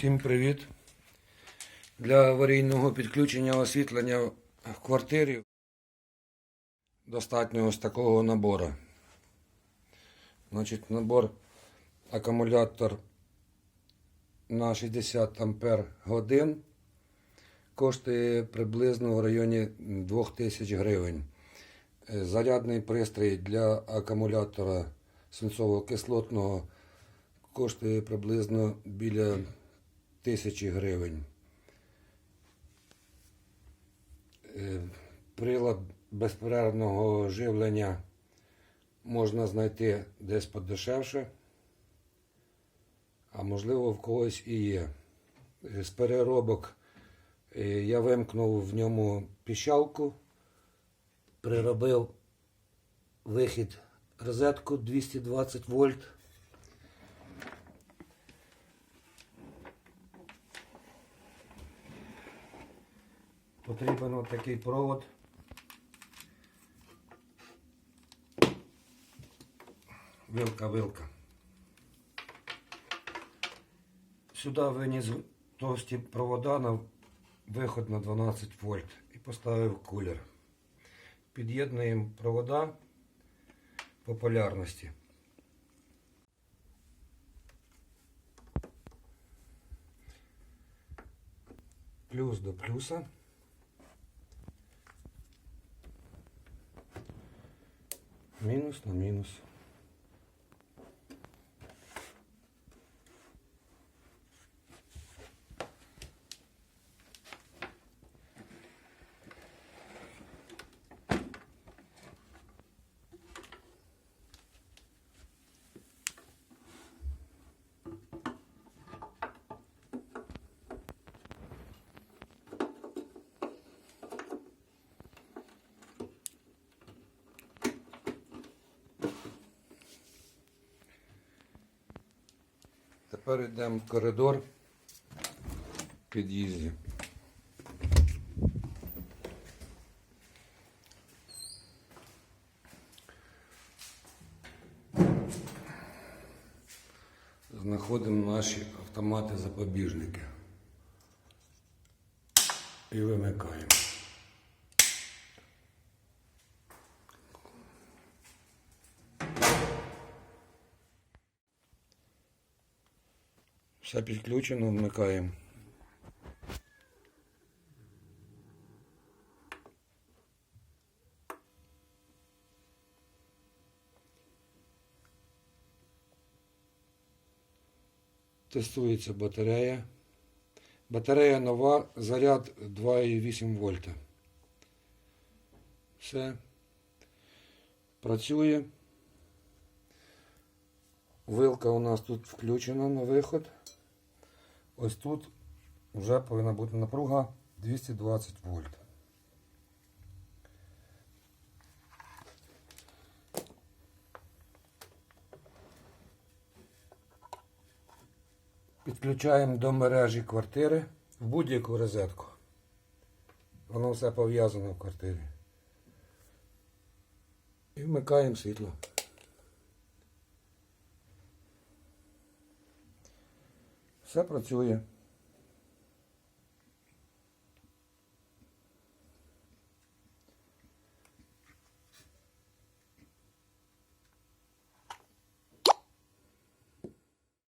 Всім привіт! Для аварійного підключення освітлення в квартирі достатньо ось такого набору. Значить, набор акумулятор на 60 ампер годин коштує приблизно в районі 2000 гривень. Е, Зарядний пристрій для акумулятора свинцово-кислотного коштує приблизно біля тисячі гривень. Е, Прилад безперервного живлення можна знайти десь подешевше, а можливо в когось і є. Е, З переробок е, я вимкнув в ньому піщалку, приробив вихід розетку 220 вольт. Потрібен такий провод. Вилка, вилка. Сюди виніс товсті провода на виход на 12 вольт і поставив кулер. Під'єднуємо провода по полярності. Плюс до плюса. Мінус на мінус. Тепер йдемо в коридор в під'їзді. Знаходимо наші автомати запобіжники. І вимикаємо. Все підключено, вмикаємо. Тестується батарея. Батарея нова, заряд 2,8 вольта. Все. Працює. Вилка у нас тут включена на виход. Ось тут вже повинна бути напруга 220 вольт. Підключаємо до мережі квартири в будь-яку розетку. Воно все пов'язано в квартирі. І вмикаємо світло. Все працює.